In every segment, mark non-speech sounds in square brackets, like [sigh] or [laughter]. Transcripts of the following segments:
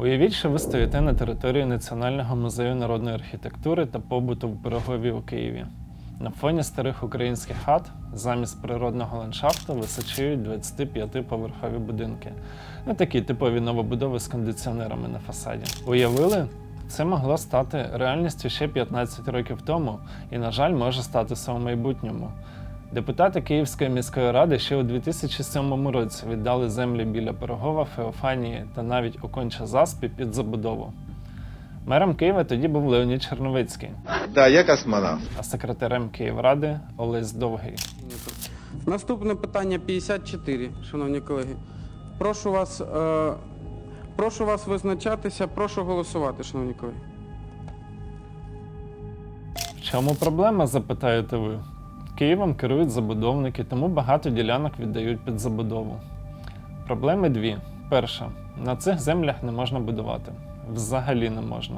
Уявіть, що ви стоїте на території Національного музею народної архітектури та побуту в Пирогові у Києві. На фоні старих українських хат замість природного ландшафту височують 25-поверхові будинки. Ну такі типові новобудови з кондиціонерами на фасаді. Уявили? Це могло стати реальністю ще 15 років тому і, на жаль, може статися у майбутньому. Депутати Київської міської ради ще у 2007 році віддали землі біля Пирогова, Феофанії та навіть Оконча Заспі під забудову. Мером Києва тоді був Леонід Черновицький, Да, я космонавт. а секретарем Київради Олесь Довгий. Наступне питання 54, шановні колеги. Прошу вас, е, прошу вас визначатися, прошу голосувати, шановні колеги. В чому проблема, запитаєте ви? Києвом керують забудовники, тому багато ділянок віддають під забудову. Проблеми дві. Перша, на цих землях не можна будувати. Взагалі не можна.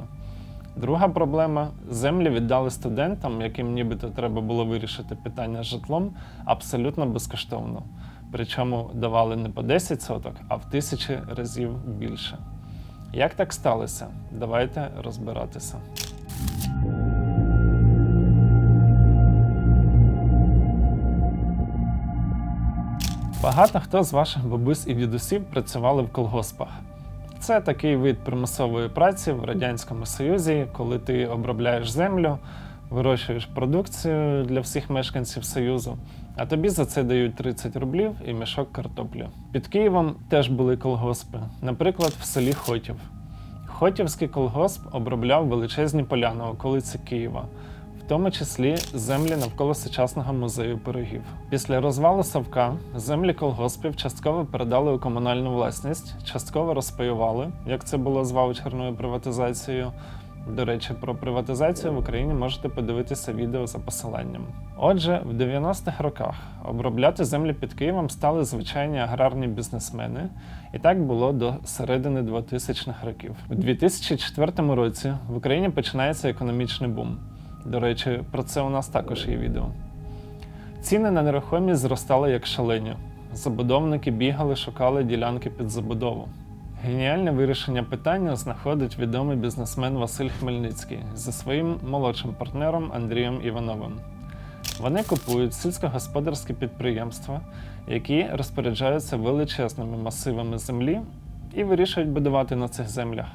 Друга проблема землі віддали студентам, яким нібито треба було вирішити питання з житлом, абсолютно безкоштовно. Причому давали не по 10 соток, а в тисячі разів більше. Як так сталося? Давайте розбиратися. Багато хто з ваших бабусь і дідусів працювали в колгоспах. Це такий вид примусової праці в Радянському Союзі, коли ти обробляєш землю, вирощуєш продукцію для всіх мешканців Союзу, а тобі за це дають 30 рублів і мішок картоплі. Під Києвом теж були колгоспи, наприклад, в селі Хотів. Хотівський колгосп обробляв величезні поля на околиці Києва, тому числі землі навколо сучасного музею пирогів. Після розвалу Савка землі колгоспів частково передали у комунальну власність, частково розпаювали, як це було з ваучерною приватизацією. До речі, про приватизацію в Україні можете подивитися відео за посиланням. Отже, в 90-х роках обробляти землі під Києвом стали звичайні аграрні бізнесмени, і так було до середини 2000-х років. У 2004 році в Україні починається економічний бум. До речі, про це у нас також є відео. Ціни на нерухомість зростали як шалені. Забудовники бігали, шукали ділянки під забудову. Геніальне вирішення питання знаходить відомий бізнесмен Василь Хмельницький зі своїм молодшим партнером Андрієм Івановим. Вони купують сільськогосподарські підприємства, які розпоряджаються величезними масивами землі і вирішують будувати на цих землях.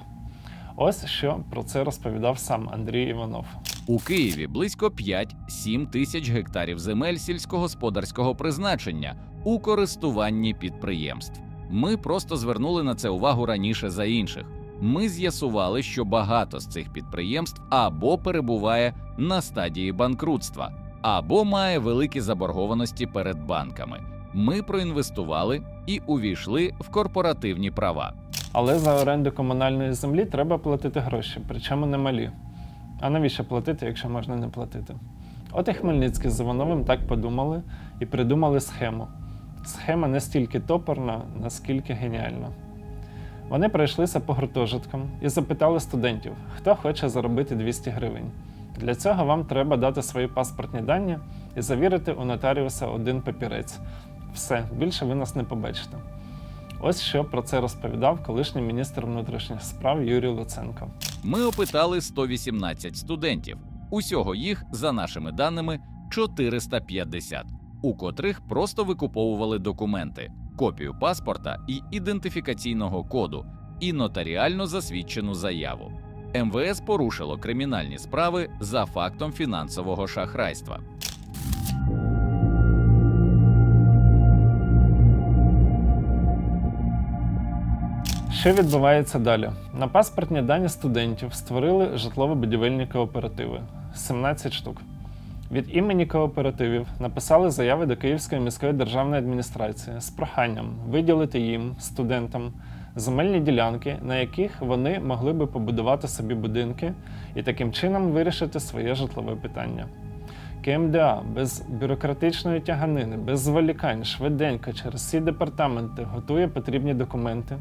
Ось що про це розповідав сам Андрій Іванов. У Києві близько 5-7 тисяч гектарів земель сільськогосподарського призначення у користуванні підприємств. Ми просто звернули на це увагу раніше за інших. Ми з'ясували, що багато з цих підприємств або перебуває на стадії банкрутства, або має великі заборгованості перед банками. Ми проінвестували і увійшли в корпоративні права. Але за оренду комунальної землі треба платити гроші, причому немалі. А навіщо платити, якщо можна не платити? От і Хмельницький з Івановим так подумали і придумали схему. Схема не стільки топорна, наскільки геніальна. Вони пройшлися по гуртожиткам і запитали студентів, хто хоче заробити 200 гривень. Для цього вам треба дати свої паспортні дані і завірити у нотаріуса один папірець. Все, більше ви нас не побачите. Ось що про це розповідав колишній міністр внутрішніх справ Юрій Луценко. Ми опитали 118 студентів. Усього їх, за нашими даними, 450, у котрих просто викуповували документи, копію паспорта і ідентифікаційного коду, і нотаріально засвідчену заяву. МВС порушило кримінальні справи за фактом фінансового шахрайства. Що відбувається далі? На паспортні дані студентів створили житлово-будівельні кооперативи 17 штук. Від імені кооперативів написали заяви до Київської міської державної адміністрації з проханням виділити їм, студентам, земельні ділянки, на яких вони могли би побудувати собі будинки і таким чином вирішити своє житлове питання. КМДА без бюрократичної тяганини, без зволікань, швиденько через всі департаменти готує потрібні документи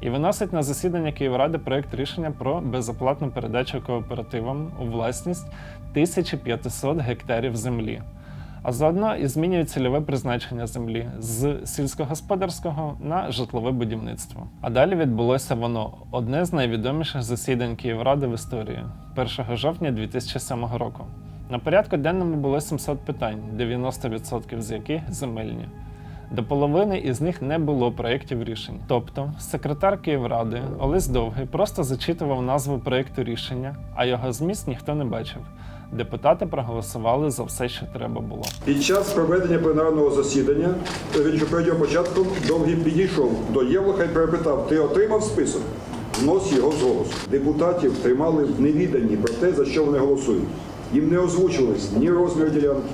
і виносить на засідання Київради проект рішення про безоплатну передачу кооперативам у власність 1500 гектарів землі. а заодно і змінює цільове призначення землі з сільськогосподарського на житлове будівництво. А далі відбулося воно одне з найвідоміших засідань Київради в історії 1 жовтня 2007 року. На порядку денному було 700 питань, 90% з яких земельні. До половини із них не було проєктів рішень. Тобто, секретар Київради Олесь Довгий просто зачитував назву проєкту рішення, а його зміст ніхто не бачив. Депутати проголосували за все, що треба було. Під час проведення пленарного засідання перед його початком довгий підійшов до Євлаха і перепитав: ти отримав список? Внос його з голосу. Депутатів тримали в невіданні про те, за що вони голосують. Їм не озвучувались ні розмір ділянки,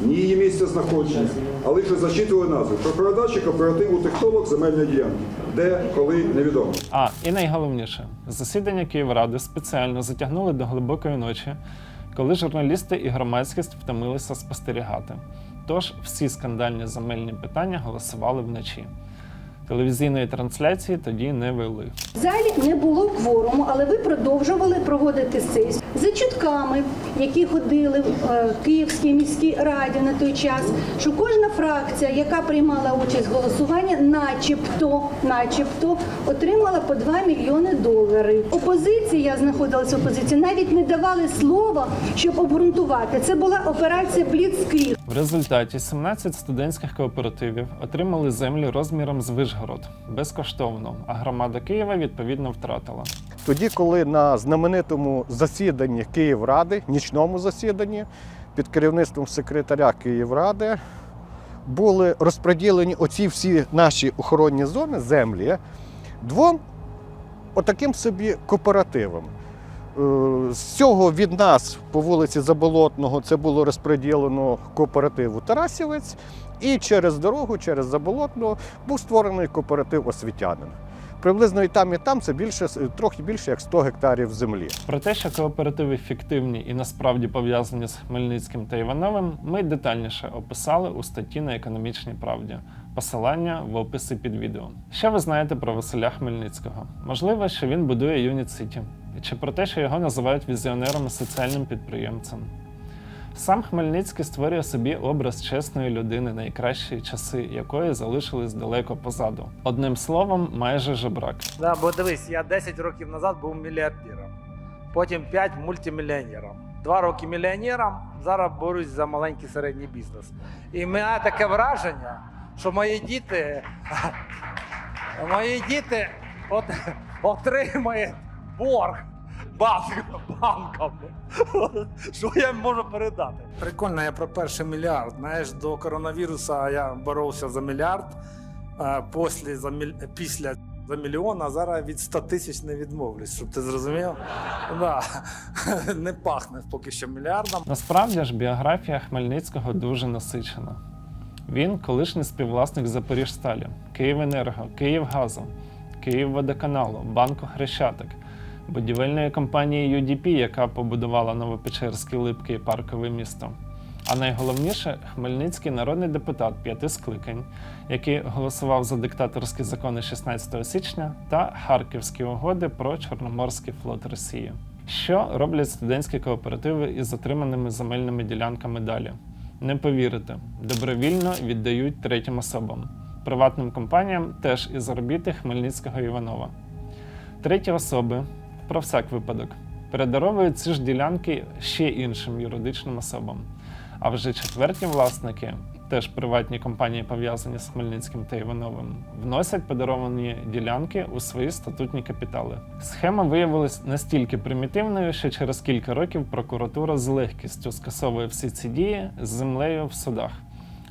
ні її місце знаходження, а лише зачитували назву про передачі кооперативу технолог земельної ділянки. Де, коли, невідомо. А, і найголовніше, засідання Київради спеціально затягнули до глибокої ночі, коли журналісти і громадськість втомилися спостерігати. Тож всі скандальні земельні питання голосували вночі. Телевізійної трансляції тоді не вели. В залі не було кворуму, але ви продовжували проводити сесію за чутками, які ходили в е, Київській міській раді на той час, що кожна фракція, яка приймала участь в голосуванні, начебто, начебто отримала по 2 мільйони доларів. Опозиція знаходилася в опозиції, навіть не давали слова, щоб обґрунтувати. Це була операція Бліцкріг. Результаті 17 студентських кооперативів отримали землі розміром з Вишгород безкоштовно, а громада Києва відповідно втратила. Тоді, коли на знаменитому засіданні Київради, нічному засіданні, під керівництвом секретаря Київради, були розподілені оці всі наші охоронні зони, землі, двом отаким собі кооперативам. Е, З цього від нас по вулиці Заболотного це було розподілено кооперативу Тарасівець, і через дорогу, через Заболотного, був створений кооператив освітянин. Приблизно і там, і там це більше, трохи більше як 100 гектарів землі. Про те, що кооперативи фіктивні і насправді пов'язані з Хмельницьким та Івановим, ми детальніше описали у статті на економічній правді. Посилання в описі під відео. Що ви знаєте про Василя Хмельницького? Можливо, що він будує Юніт Сіті, чи про те, що його називають візіонером і соціальним підприємцем. Сам Хмельницький створює собі образ чесної людини, найкращі часи якої залишились далеко позаду. Одним словом, майже жебрак. Да, бо дивись, я 10 років назад був мільярдером, потім 5 мультимільйонером. Два роки мільйонером, зараз борюсь за маленький середній бізнес. І мене таке враження, що мої діти, [laughs] мої діти от, отримають борг банк, банкам. [laughs] Що я їм можу передати? Прикольно, я про перший мільярд. Знаєш, до коронавірусу я боровся за мільярд, а після за, міль... після за мільйон, а зараз від 100 тисяч не відмовлюсь, щоб ти зрозумів. Да. [laughs] Не пахне поки що мільярдом. Насправді ж біографія Хмельницького дуже насичена. Він колишній співвласник Запоріжсталі, Київенерго, Київгазу, Київводоканалу, Банку Хрещатик, будівельної компанії UDP, яка побудувала Новопечерське липке і паркове місто. А найголовніше Хмельницький народний депутат п'яти скликань, який голосував за диктаторські закони 16 січня та Харківські угоди про Чорноморський флот Росії. Що роблять студентські кооперативи із отриманими земельними ділянками далі? Не повірите, добровільно віддають третім особам, приватним компаніям теж із орбіти Хмельницького Іванова. Треті особи, про всяк випадок, передаровують ці ж ділянки ще іншим юридичним особам. А вже четверті власники, теж приватні компанії, пов'язані з Хмельницьким та Івановим, вносять подаровані ділянки у свої статутні капітали. Схема виявилась настільки примітивною, що через кілька років прокуратура з легкістю скасовує всі ці дії з землею в судах.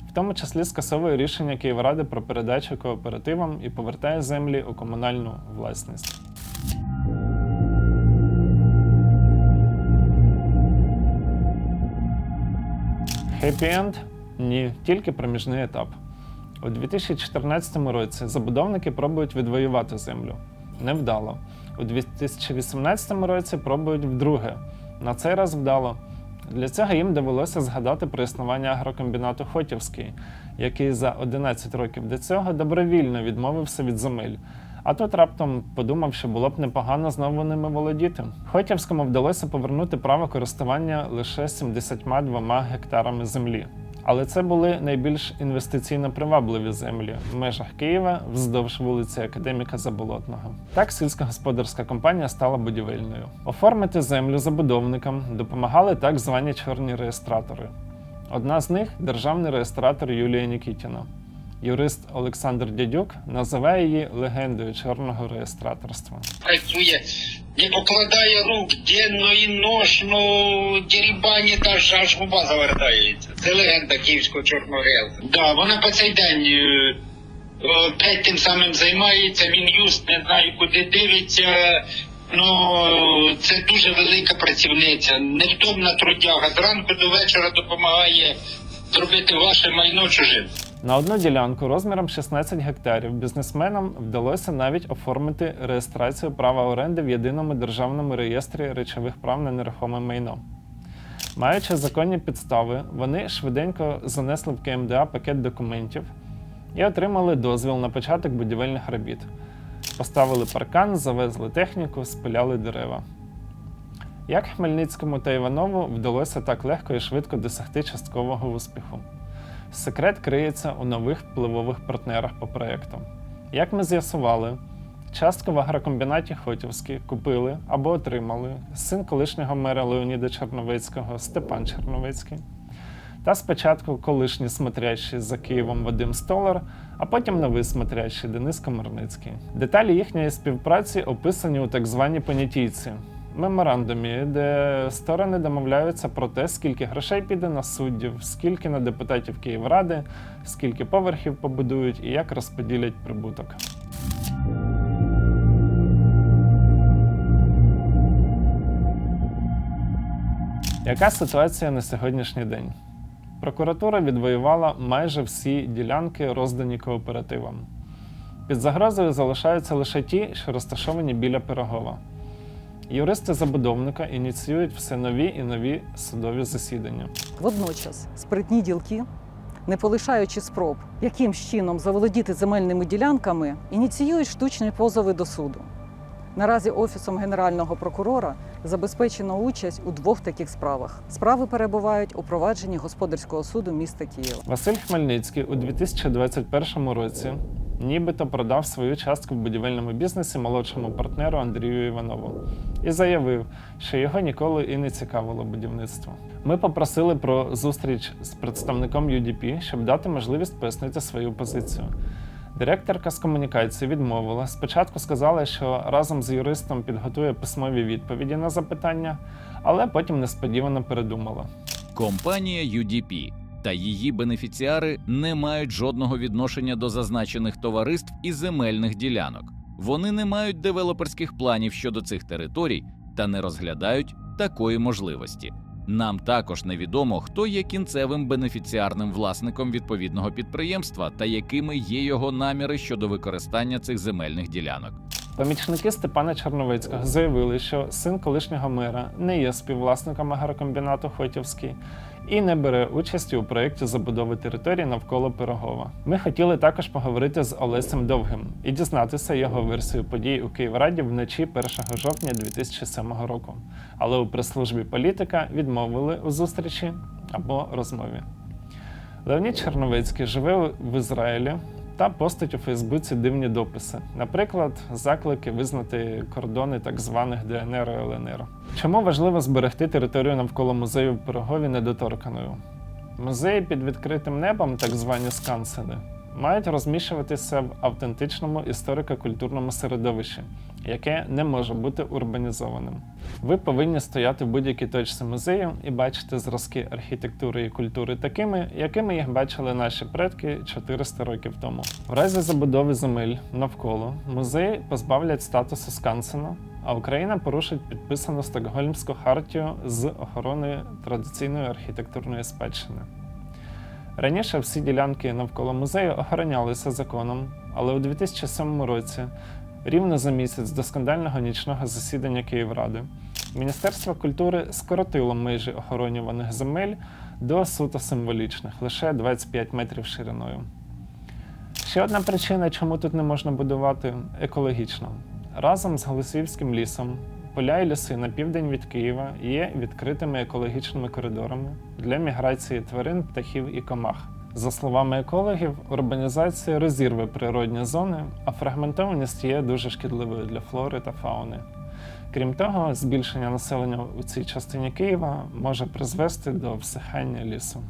В тому числі скасовує рішення Київради про передачу кооперативам і повертає землі у комунальну власність. Хеппі енд? Ні, тільки проміжний етап. У 2014 році забудовники пробують відвоювати землю. Невдало. У 2018 році пробують вдруге. На цей раз вдало. Для цього їм довелося згадати про існування агрокомбінату Хотівський, який за 11 років до цього добровільно відмовився від земель. А тут раптом подумав, що було б непогано знову ними володіти. Хотівському вдалося повернути право користування лише 72 гектарами землі. Але це були найбільш інвестиційно привабливі землі в межах Києва вздовж вулиці Академіка Заболотного. Так сільськогосподарська компанія стала будівельною. Оформити землю забудовникам допомагали так звані чорні реєстратори. Одна з них державний реєстратор Юлія Нікітіна. Юрист Олександр Дядюк називає її легендою чорного реєстраторства. працює, не покладає рук денно і ношно, дірібані аж аж губа завертається. Це легенда київського чорного релсу. Да, вона по цей день е, опять тим самим займається, мін'юст не знаю куди дивиться. Ну, це дуже велика працівниця, невтомна трудяга. Зранку до вечора допомагає зробити ваше майно чужим. На одну ділянку розміром 16 гектарів бізнесменам вдалося навіть оформити реєстрацію права оренди в єдиному державному реєстрі речових прав на нерухоме майно. Маючи законні підстави, вони швиденько занесли в КМДА пакет документів і отримали дозвіл на початок будівельних робіт. Поставили паркан, завезли техніку, спиляли дерева. Як Хмельницькому та Іванову вдалося так легко і швидко досягти часткового успіху? Секрет криється у нових впливових партнерах по проєкту. Як ми з'ясували, частку в агрокомбінаті Хотівський купили або отримали син колишнього мера Леоніда Черновецького Степан Черновецький та спочатку колишній смотрящий за Києвом Вадим Столар, а потім новий смотрящий Денис Комарницький. Деталі їхньої співпраці описані у так званій понятійці меморандумі, де сторони домовляються про те, скільки грошей піде на суддів, скільки на депутатів Київради, скільки поверхів побудують і як розподілять прибуток. Яка ситуація на сьогоднішній день? Прокуратура відвоювала майже всі ділянки, роздані кооперативам. Під загрозою залишаються лише ті, що розташовані біля Пирогова. Юристи забудовника ініціюють все нові і нові судові засідання. Водночас спритні ділки, не полишаючи спроб, яким чином заволодіти земельними ділянками, ініціюють штучні позови до суду. Наразі Офісом Генерального прокурора забезпечено участь у двох таких справах. Справи перебувають у провадженні господарського суду міста Києва. Василь Хмельницький у 2021 році нібито продав свою частку в будівельному бізнесі молодшому партнеру Андрію Іванову і заявив, що його ніколи і не цікавило будівництво. Ми попросили про зустріч з представником UDP, щоб дати можливість пояснити свою позицію. Директорка з комунікації відмовила. Спочатку сказала, що разом з юристом підготує письмові відповіді на запитання, але потім несподівано передумала. Компанія UDP та її бенефіціари не мають жодного відношення до зазначених товариств і земельних ділянок. Вони не мають девелоперських планів щодо цих територій та не розглядають такої можливості. Нам також невідомо, хто є кінцевим бенефіціарним власником відповідного підприємства та якими є його наміри щодо використання цих земельних ділянок. Помічники Степана Черновецького заявили, що син колишнього мера не є співвласником агрокомбінату Хотівський і не бере участі у проєкті забудови території навколо Пирогова. Ми хотіли також поговорити з Олесем Довгим і дізнатися його версію подій у Київраді вночі 1 жовтня 2007 року. Але у прес-службі політика відмовили у зустрічі або розмові. Леонід Черновецький живе в Ізраїлі та постить у Фейсбуці дивні дописи, наприклад, заклики визнати кордони так званих ДНР і ЛНР. Чому важливо зберегти територію навколо музею в Пирогові недоторканою? Музеї під відкритим небом, так звані скансени, мають розміщуватися в автентичному історико-культурному середовищі, яке не може бути урбанізованим. Ви повинні стояти в будь-якій точці музею і бачити зразки архітектури і культури такими, якими їх бачили наші предки 400 років тому. В разі забудови земель навколо музеї позбавлять статусу скансена, а Україна порушить підписану Стокгольмську хартію з охорони традиційної архітектурної спадщини. Раніше всі ділянки навколо музею охоронялися законом, але у 2007 році, рівно за місяць до скандального нічного засідання Київради, Міністерство культури скоротило межі охоронюваних земель до суто символічних, лише 25 метрів шириною. Ще одна причина, чому тут не можна будувати, екологічна. Разом з Голосіївським лісом поля і ліси на південь від Києва є відкритими екологічними коридорами для міграції тварин, птахів і комах. За словами екологів, урбанізація розірве природні зони, а фрагментованість є дуже шкідливою для флори та фауни. Крім того, збільшення населення у цій частині Києва може призвести до всихання лісу.